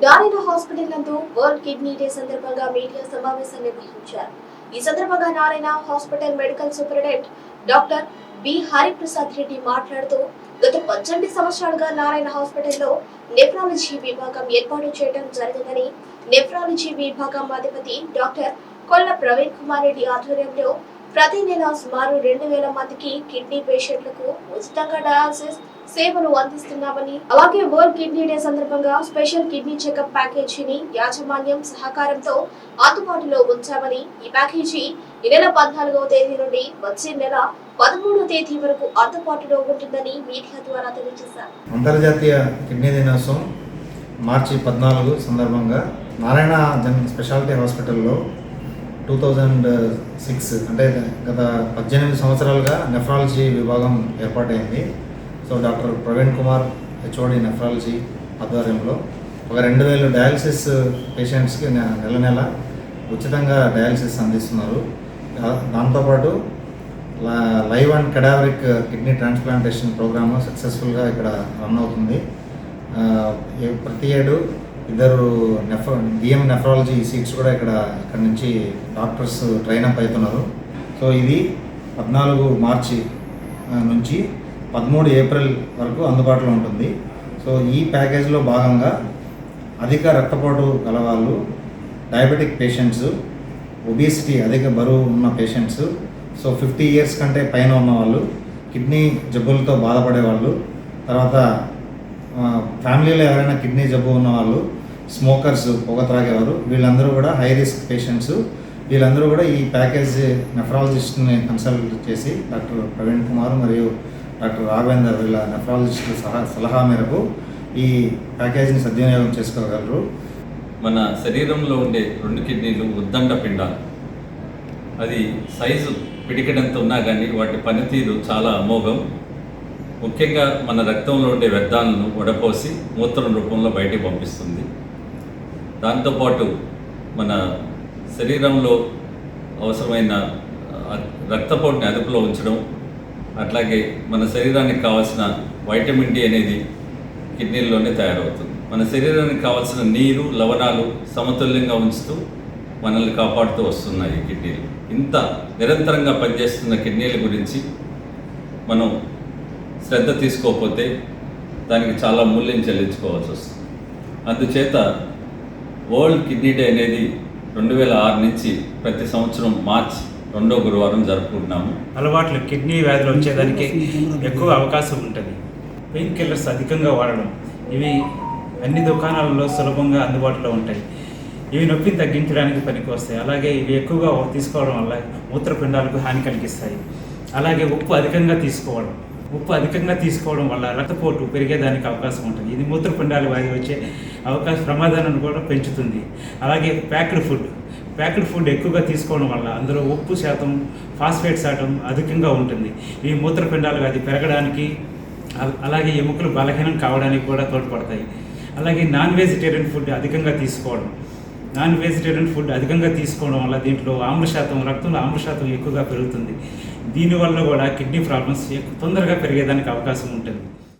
Narayana hospital నందు world kidney day సందర్భంగా media సమావేశం నిర్వహించారు. ఈ సందర్భంగా Narayana hospital medical superintendent doctor B Hariprasad Reddy మాట్లాడుతూ గత పద్దెనిమిది సంవత్సరాలుగా నారాయణ హాస్పిటల్లో నెఫ్రాలజీ విభాగం ఏర్పాటు చేయడం జరిగిందని నెఫ్రాలజీ విభాగం అధిపతి డాక్టర్ కొల్ల ప్రవీణ్ కుమార్ రెడ్డి ఆధ్వర్యంలో ప్రతి నెల సుమారు రెండు వేల మందికి కిడ్నీ పేషెంట్లకు ఉచితంగా డయాలసిస్ సేవలు అందిస్తున్నామని అలాగే వరల్డ్ కిడ్నీ డే సందర్భంగా స్పెషల్ కిడ్నీ చెకప్ ప్యాకేజీని యాజమాన్యం సహకారంతో అందుబాటులో ఉంచామని ఈ ప్యాకేజీ ఈ నెల పద్నాలుగవ తేదీ నుండి వచ్చే నెల పదమూడవ తేదీ వరకు అందుబాటులో ఉంటుందని మీడియా ద్వారా తెలియజేశారు. అంతర్జాతీయ కిడ్నీ దినోత్సవం మార్చి పద్నాలుగు సందర్భంగా నారాయణ జన్ స్పెషాలిటీ హాస్పిటల్లో టూ థౌజండ్ సిక్స్ అంటే గత పద్దెనిమిది సంవత్సరాలుగా నెఫ్రాలజీ విభాగం ఏర్పాటైంది. So doctor Praveen Kumar HOD nephrology ఆధ్వర్యంలో ఒక రెండు వేలు డయాలసిస్ పేషెంట్స్కి నె- నెల నెల ఉచితంగా డయాలసిస్ అందిస్తున్నారు. దాంతోపాటు ల- live and cadaveric kidney transplantation programme సక్సెస్ఫుల్గా ఇక్కడ రన్ అవుతుంది. ప్రతి ఏడు ఇద్దరు నెఫ డిఎం నెఫ్రాలజీ సీట్స్ కూడా ఇక్కడ ఇక్కడ నుంచి డాక్టర్స్ ట్రైన్ అప్ అవుతున్నారు. సో ఇది పద్నాలుగు మార్చి నుంచి పదమూడు ఏప్రిల్ వరకు అందుబాటులో ఉంటుంది. సో ఈ ప్యాకేజ్లో భాగంగా అధిక రక్తపోటు గలవాళ్ళు డయాబెటిక్ పేషెంట్స్ ఒబిసిటీ అధిక బరువు ఉన్న పేషెంట్స్ సో ఫిఫ్టీ ఇయర్స్ కంటే పైన ఉన్నవాళ్ళు కిడ్నీ జబ్బులతో బాధపడే వాళ్ళు తర్వాత ఫ్యామిలీలో ఎవరైనా కిడ్నీ జబ్బు ఉన్నవాళ్ళు స్మోకర్స్ పొగ త్రాగేవారు. వీళ్ళందరూ కూడా హై రిస్క్ పేషెంట్స్ వీళ్ళందరూ కూడా ఈ ప్యాకేజ్ నెఫ్రాలజిస్ట్ని కన్సల్ట్ చేసి డాక్టర్ ప్రవీణ్ కుమార్ మరియు డాక్టర్ రాఘవేందర్ వీళ్ళ నెఫ్రాలజిస్ట్ సహా సలహా మేరకు ఈ ప్యాకేజీని సద్వినియోగం చేసుకోగలరు. మన శరీరంలో ఉండే రెండు కిడ్నీలు ఉద్దండ పిండాలు అది సైజు పిడికెడంత ఉన్నా కానీ వాటి పనితీరు చాలా అమోఘం. ముఖ్యంగా మన రక్తంలో ఉండే వ్యర్థాలను వడపోసి మూత్రం రూపంలో బయటికి పంపిస్తుంది. దాంతోపాటు మన శరీరంలో అవసరమైన రక్తపోటుని అదుపులో ఉంచడం అట్లాగే మన శరీరానికి కావాల్సిన వైటమిన్ డి అనేది కిడ్నీల్లోనే తయారవుతుంది. మన శరీరానికి కావాల్సిన నీరు లవణాలు సమతుల్యంగా ఉంచుతూ మనల్ని కాపాడుతూ వస్తున్నాయి కిడ్నీలు. ఇంత నిరంతరంగా పనిచేస్తున్న కిడ్నీల గురించి మనం శ్రద్ధ తీసుకోకపోతే దానికి చాలా మూల్యం చెల్లించుకోవాల్సి వస్తుంది. అందుచేత వరల్డ్ కిడ్నీ డే అనేది రెండు వేల ఆరు నుంచి ప్రతి సంవత్సరం మార్చ్ రెండో గురువారం జరుపుకుంటున్నాము. అలవాట్లు కిడ్నీ వ్యాధులు వచ్చేదానికి ఎక్కువ అవకాశం ఉంటుంది. పెయిన్ కిల్లర్స్ అధికంగా వాడడం ఇవి అన్ని దుకాణాలలో సులభంగా అందుబాటులో ఉంటాయి. ఇవి నొప్పి తగ్గించడానికి పనికి వస్తాయి అలాగే ఇవి ఎక్కువగా తీసుకోవడం వల్ల మూత్రపిండాలకు హాని కలిగిస్తాయి. అలాగే ఉప్పు అధికంగా తీసుకోవడం ఉప్పు అధికంగా తీసుకోవడం వల్ల రక్తపోటు పెరిగేదానికి అవకాశం ఉంటుంది. ఇది మూత్రపిండాల వ్యాధి వచ్చే అవకాశ ప్రమాదాలను కూడా పెంచుతుంది. అలాగే ప్యాక్డ్ ఫుడ్. ప్యాక్డ్ ఫుడ్ ఎక్కువగా తీసుకోవడం వల్ల అందులో ఉప్పు శాతం ఫాస్ఫేట్ శాతం అధికంగా ఉంటుంది. ఈ మూత్రపిండాలు అది పెరగడానికి అలాగే ఎముకలు బలహీనం కావడానికి కూడా తోడ్పడతాయి. అలాగే నాన్ వెజిటేరియన్ ఫుడ్ అధికంగా తీసుకోవడం. నాన్ వెజిటేరియన్ ఫుడ్ అధికంగా తీసుకోవడం వల్ల దీంట్లో ఆమ్ల శాతం రక్తంలో ఆమ్ల శాతం ఎక్కువగా పెరుగుతుంది. దీనివల్ల కూడా కిడ్నీ ప్రాబ్లమ్స్ తొందరగా పెరిగేదానికి అవకాశం ఉంటుంది.